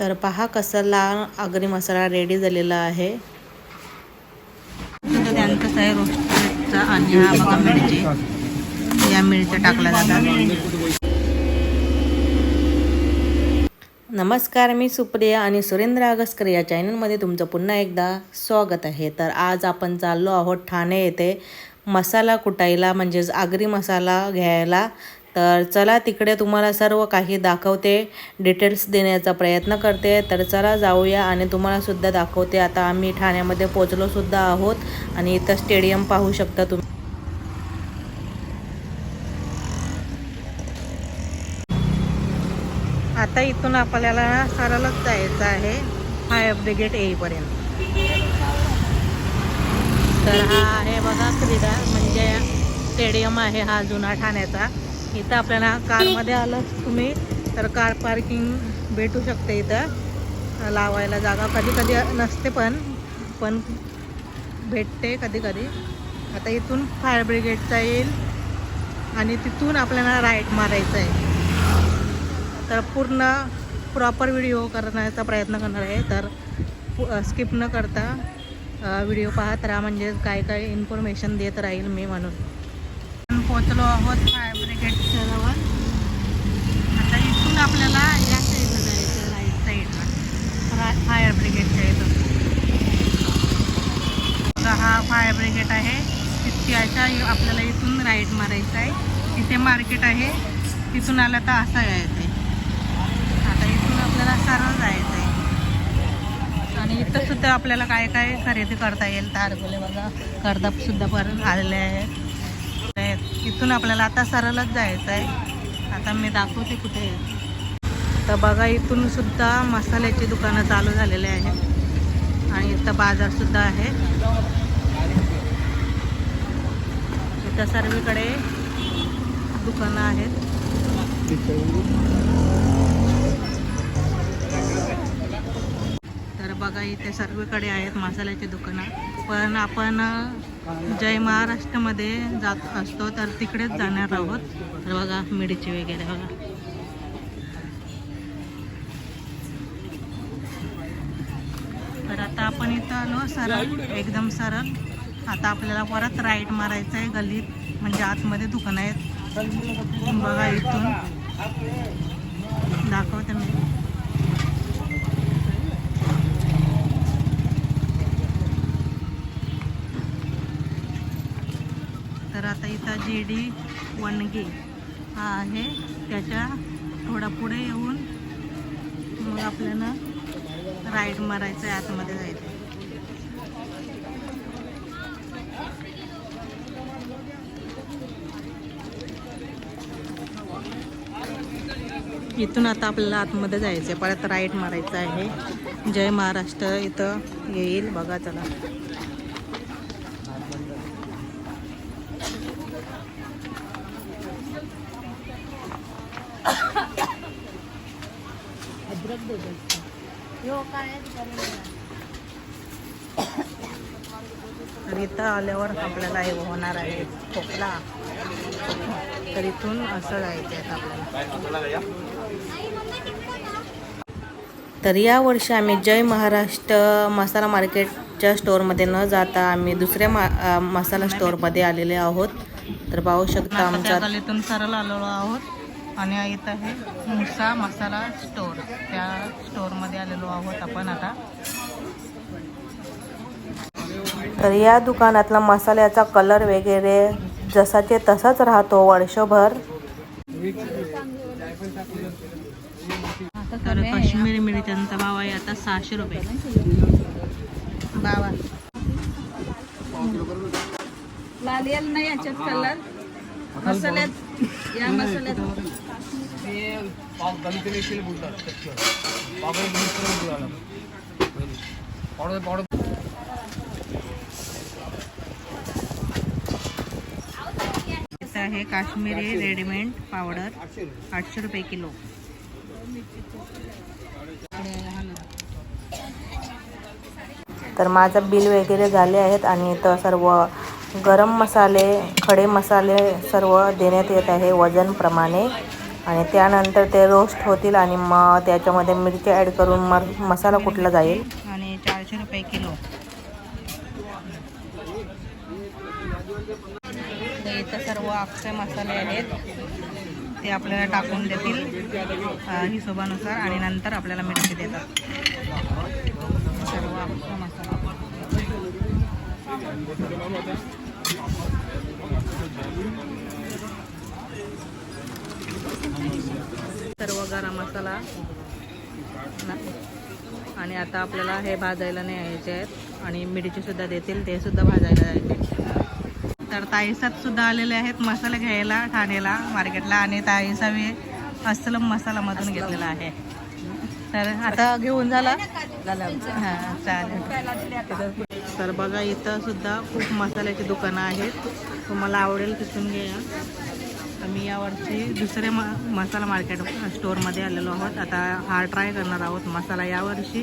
तर पहा कसला आगरी मसाला रेडी झालेला आहे. तर त्यांचं आहे रोस्टेडचा आणि हा बघा मिरची या मिरच्या टाकल्या जातात. नमस्कार मी सुप्रिया आणि सुरेंद्र आगसकर या चॅनलमध्ये तुमचं पुन्हा एकदा स्वागत आहे. तर आज आपण चाललो आहोत ठाणे येथे मसाला कुटायला म्हणजेच आगरी मसाला घ्यायला. तर चला तिकडे तुम्हाला सर्व काही दाखवते डिटेल्स देण्याचा प्रयत्न करते. तर चला जाऊया आणि तुम्हालासुद्धा दाखवते. आता आम्ही ठाण्यामध्ये पोचलोसुद्धा आहोत आणि इथं स्टेडियम पाहू शकता तुम्ही. आता इथून आपल्याला सरळच जायचं आहे. फायर ब्रिगेड येईपर्यंत. तर हा आहे बघा क्रीडा म्हणजे स्टेडियम आहे हा जुना ठाण्याचा. इथं आपल्याला कारमध्ये आलं तुम्ही तर कार पार्किंग भेटू शकते इथं. लावायला जागा कधी कधी नसते पण पण भेटते कधी कधी. आता इथून फायर ब्रिगेडचा येईल आणि तिथून आपल्याला राईट मारायचं आहे. तर पूर्ण प्रॉपर व्हिडिओ करण्याचा प्रयत्न करणार आहे तर स्किप न करता व्हिडिओ पाहत राहा म्हणजे काय काय इन्फॉर्मेशन देत राहील मी म्हणून. पोहोचलो आहोत फायर ब्रिगेडच्या शहरावर. आता इथून आपल्याला या साईडला जायचं राईट साईडला फायर ब्रिगेडच्या इथून. हा फायर ब्रिगेड आहे. त्याच्या आपल्याला इथून राईट मारायचं आहे. तिथे मार्केट आहे. तिथून आलं तर असं यायचं आहे आता इथून आपल्याला सरळ जायचं आहे आणि इथं सुद्धा आपल्याला काय काय खरेदी करता येईल तारगोले बघा. कर्दप सुद्धा परत आलेले आहेत. तर इथून आपल्याला आता सरळच जायचं आहे. आता मी दाखवते कुठे तर बघा इथून सुद्धा मसाल्याची दुकानं चालू झालेले आहेत. आणि इथं बाजार सुद्धा आहे. इथं सर्वीकडे दुकानं आहेत. बघा इथे सर्वीकडे आहेत मसाल्याची दुकानं. पण आपण जय महाराष्ट्रामध्ये जात असतो तर तिकडेच जाणार आहोत. तर बघा मिरची वगैरे बघा. तर आता आपण इथं आलो सरळ एकदम सरळ. आता आपल्याला परत राईट मारायचं आहे गल्लीत म्हणजे आतमध्ये दुकानं आहेत. बघा इथून दाखवते मी तर आता इथं जी डी वनगे हा आहे. त्याच्या थोडा पुढे येऊन मग आपल्याला राईड मारायचं आहे आतमध्ये जायचं. इथून आता आपल्याला आतमध्ये जायचं आहे परत राईट मारायचं आहे. जय महाराष्ट्र. इथं येईल. बघा चला. तर इथं आल्यावर आपल्याला हे होणार आहे खोकला. तर इथून असं जायचं आहे आपल्याला. तर या वर्षी आम्ही जय महाराष्ट्र मसाला मार्केटच्या स्टोअरमध्ये न जाता आम्ही दुसऱ्या मा मसाला स्टोअरमध्ये आलेले आहोत. तर पाहू शकता आता आमचा त्या गलीतून सरळ आलेलो आहोत. आणि इथं आहे मुसा मसाला स्टोअर त्या स्टोअरमध्ये आलेलो आहोत आपण आता. तर या दुकानातला मसाल्याचा कलर वगैरे जसाचे तसाच राहतो वर्षभर. तर काश्मीरी मिरच्यांचा भाव आहे आता सहाशे रुपये. बाबा. लाल नाही याच्यात कलर. मसाल्यात या मसाल्यात इथं आहे काश्मीरी रेडीमेड पावडर आठशे रुपये किलो. तर माझं बिल वगैरे झाले आहेत आणि इथं सर्व गरम मसाले खडे मसाले सर्व देण्यात येत आहे वजनप्रमाणे आणि त्यानंतर ते रोस्ट होतील आणि मग त्याच्यामध्ये मिरची ॲड करून मर मसाला कुठला जाईल? आणि चारशे रुपये किलो. इथं सर्व अक्षय मसाले आहेत. ते आपल्याला टाकून देतील हिशोबानुसार आणि नंतर आपल्याला मिरची देतात. सर्व अक्षय मसाला. सर्व गरम मसाला. आणि आता आपल्याला हे भाजायला न्यायचे आहेत. आणि मिरची सुद्धा देतील ते सुद्धा भाजायला जायचे तर ताईसात सुद्धा आलेले आहेत मसाले घ्यायला ठाण्याला मार्केटला. आणि ताईसावी अस्सलम मसालामधून घेतलेला आहे. तर आता घेऊन झाला. हां चालेल. तर बघा इथं सुद्धा खूप मसाल्याची दुकानं आहेत. तुम्हाला आवडेल तिथून घ्या. मी यावर्षी दुसऱ्या म मसाला मार्केट स्टोअरमध्ये आलेलो आहोत. आता हा ट्राय करणार आहोत मसाला यावर्षी.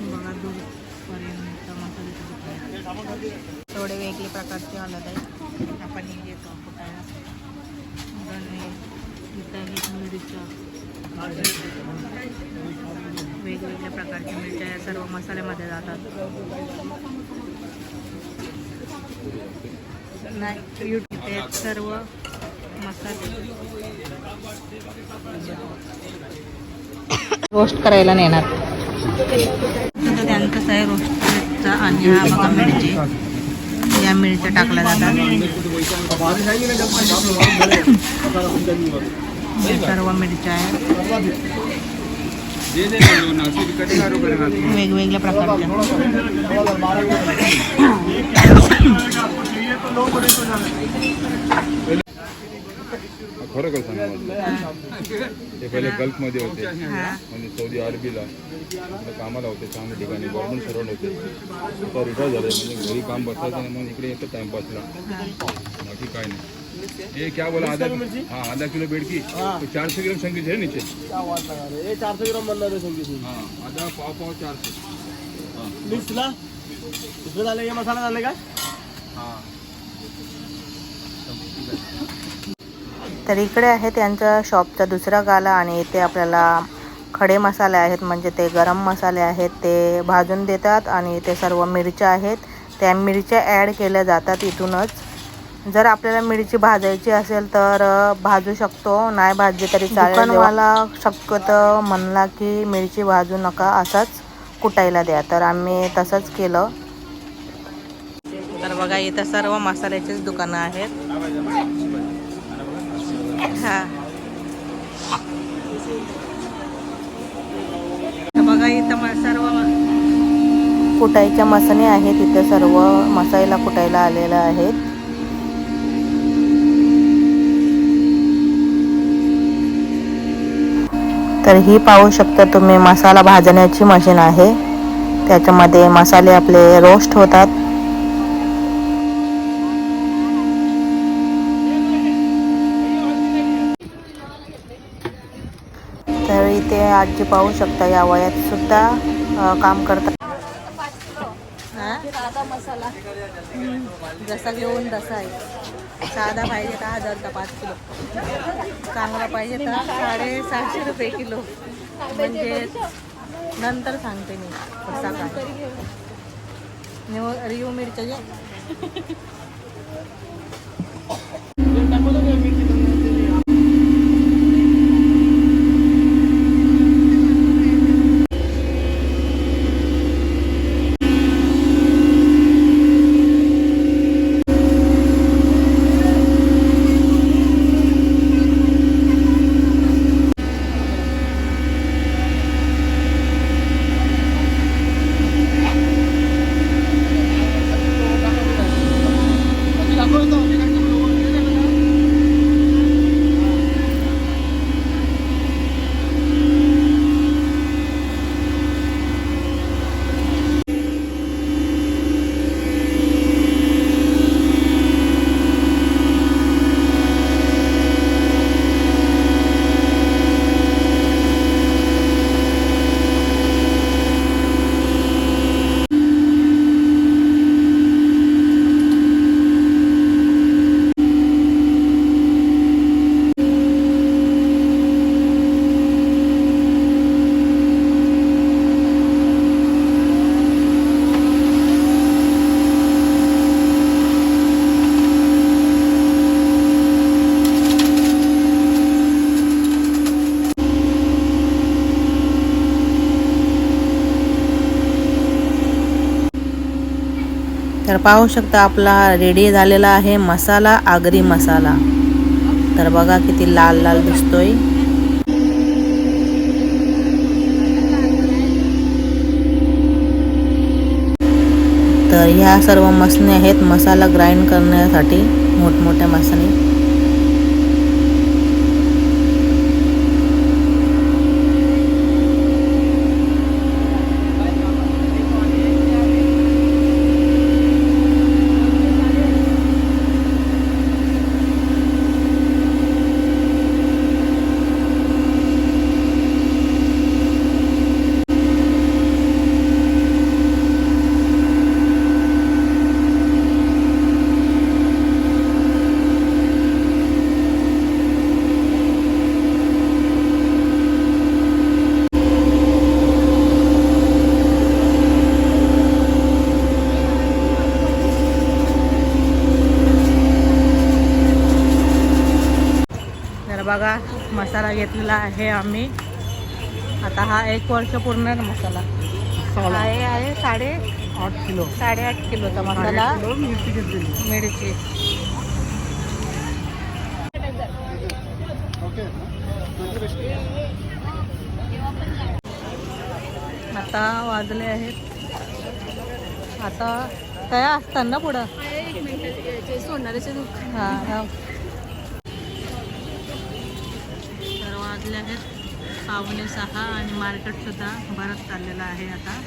बघा दूरपर्यंत मसाल्याची थोडे वेगळे प्रकारचे हलत आहे आपण घेतो मिरच्या. वेगवेगळ्या प्रकारच्या मिरच्या या सर्व मसाल्यामध्ये जातात. नाही युट्यूब ते सर्व मसाले. रोस्ट करायला नेणार तर त्यांचंच आहे रोस्टचा आणि हा बघा मिरची. या मिरच्या टाकल्या जातात. सर्व मिरच्या आहेत. वेगवेगळ्या प्रकारच्या. खरं खरं सांगा ते पहिले गल्फ मध्ये होते म्हणजे सौदी अरबीला कामाला होते चांगल्या ठिकाणी गव्हर्नमेंट सर्वंट होते। आता रिटायर झाले म्हणजे घरी काम बसायचं आणि मग इकडे येतं टाइमपासला बाकी काय नाही। ये क्या बोला आधा हाँ आधा किलो बेडकी तो चार सौ ग्राम संगीत है नीचे? ये चार सौ ग्राम बनना है संगीत हाँ। आधा पाव पाव चार सौ। मिक्स ला? इसमें डालेंगे मसाला डालने का हाँ। तर इकडे आहे त्यांच्या शॉपचा दुसरा गाला आणि इथे आपल्याला खडे मसाले आहेत म्हणजे ते गरम मसाले आहेत ते भाजून देतात आणि ते सर्व मिरच्या आहेत. त्या मिरच्या ॲड केल्या जातात इथूनच. जर आपल्याला मिरची भाजायची असेल तर भाजू शकतो. नाही भाजली तरी चालेल. दुकानवाला शक्यतो म्हणला की मिरची भाजू नका असाच कुटायला द्या. तर आम्ही तसंच केलं. बघा इथं सर्व मसाल्याचीच दुकानं आहेत. हा. बघा इथं सर्व कुटायच्या मसाले आहेत. इथे सर्व मसाला कुटायला आलेला आहेत तर ही पाहू शकता तुम्ही मसाला भाजण्याची मशीन आहे. त्याच्यामध्ये मसाले आपले रोस्ट होतात तर इथे आजी पाहू शकता या वयात सुद्धा काम करतात साधा मसाला. जसा घेऊन तसा आहे. साधा पाहिजे तर हजारचा पाच किलो. चांगला पाहिजे तर साडेसातशे रुपये किलो. म्हणजे नंतर सांगते मी. कसा काय? निव रिव मिरच्या पाहू शकता आपला रेडी झालेला आहे मसाला आगरी मसाला. तर बघा किती लाल लाल दिसतोय. तर ह्या सर्व मसने आहेत मसाला ग्राइंड करण्यासाठी मोठमोठ्या मसाने तर बघा मसाला घेतलेला आहे आम्ही. आता हा एक वर्ष पूर्ण मसाला. आहे आहे साडे आठ किलो. साडेआठ किलोचा मसाला. मिरची घेतलेली. मिरची. आता वाजले आहेत. आता तया असतात ना पुढं हा हा. तर वाजले आहेत. पावणे सहा आणि मार्केट सुद्धा भरत चाललेलं आहे आता.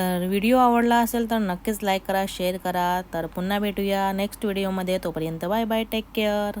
तर व्हिडिओ आवडला असेल तर नक्कीच लाईक करा शेअर करा. तर पुन्हा भेटूया नेक्स्ट व्हिडिओमध्ये तोपर्यंत बाय बाय टेक केअर